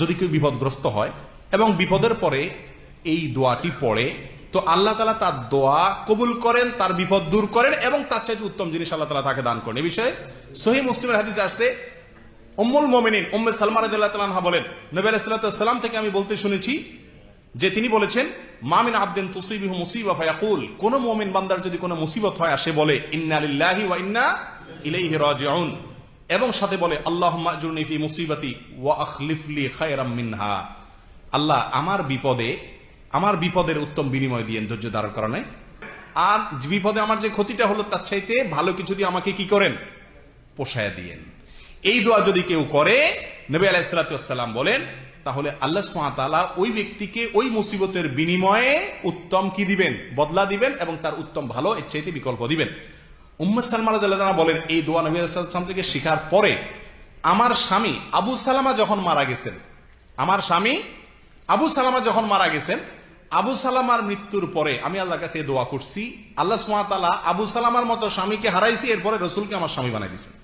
যদি কেউ বিপদগ্রস্ত হয় এবং বিপদের পরে এই দোয়াটি পড়ে, তো আল্লাহ তালা তার দোয়া কবুল করেন, তার বিপদ দূর করেন এবং তার চাইতে উত্তম জিনিস আল্লাহ তালা তাকে দান করেন। এই বিষয়ে সহি মুসলিমের হাদিসে আসছে, উম্মুল মোমিনিন, উম্মে সালমা রাদিয়াল্লাহু বলেন, নবী আলাইহিস সালাম থেকে আমি বলতে শুনেছি যে তিনি বলেছেন মামিন আবদিন তুসিবিহু মুসিবা ফায়াকুল কোন মুমিন বান্দার যদি কোনো মুসিবত হয় আসে বলে, ইন্না লিল্লাহি ওয়া ইন্না ইলাইহি রাজিউন এবং সাথে বলে আল্লাহ আজরুনি ফি মুসিবাতি ওয়া আখলিফ লি খায়রাম মিনহা। আল্লাহ আমার বিপদে, আমার বিপদের উত্তম বিনিময় দিয়েন ধৈর্য ধারণ কারণে আর বিপদে আমার যে ক্ষতিটা হলো, তার চাইতে ভালো কিছু দিয়ে আমাকে কি করেন? পোষায় দিয়েন। এই দোয়া যদি কেউ করে, নবী আলাইসালাম বলেন, তাহলে আল্লাহ সুমাতালা ওই ব্যক্তিকে ওই মুসিবতের বিনিময়ে উত্তম কি দিবেন? বদলা দিবেন এবং তার উত্তম ভালো, এর চাইতে বিকল্প দিবেন। উম্মদ সালমান রাদিয়াল্লাহু বলেন, এই দোয়া নবী সালাম থেকে শিখার পরে আমার স্বামী আবু সালামা যখন মারা গেছেন, আমার স্বামী আবু সালামা যখন মারা গেছেন, আবু সালামার মৃত্যুর পরে আমি আল্লাহ কাছে দোয়া করছি। আল্লাহ সুমাতালা আবু সালামার মতো স্বামীকে হারাইছি, এরপরে রসুলকে আমার স্বামী বানাই দিয়েছেন।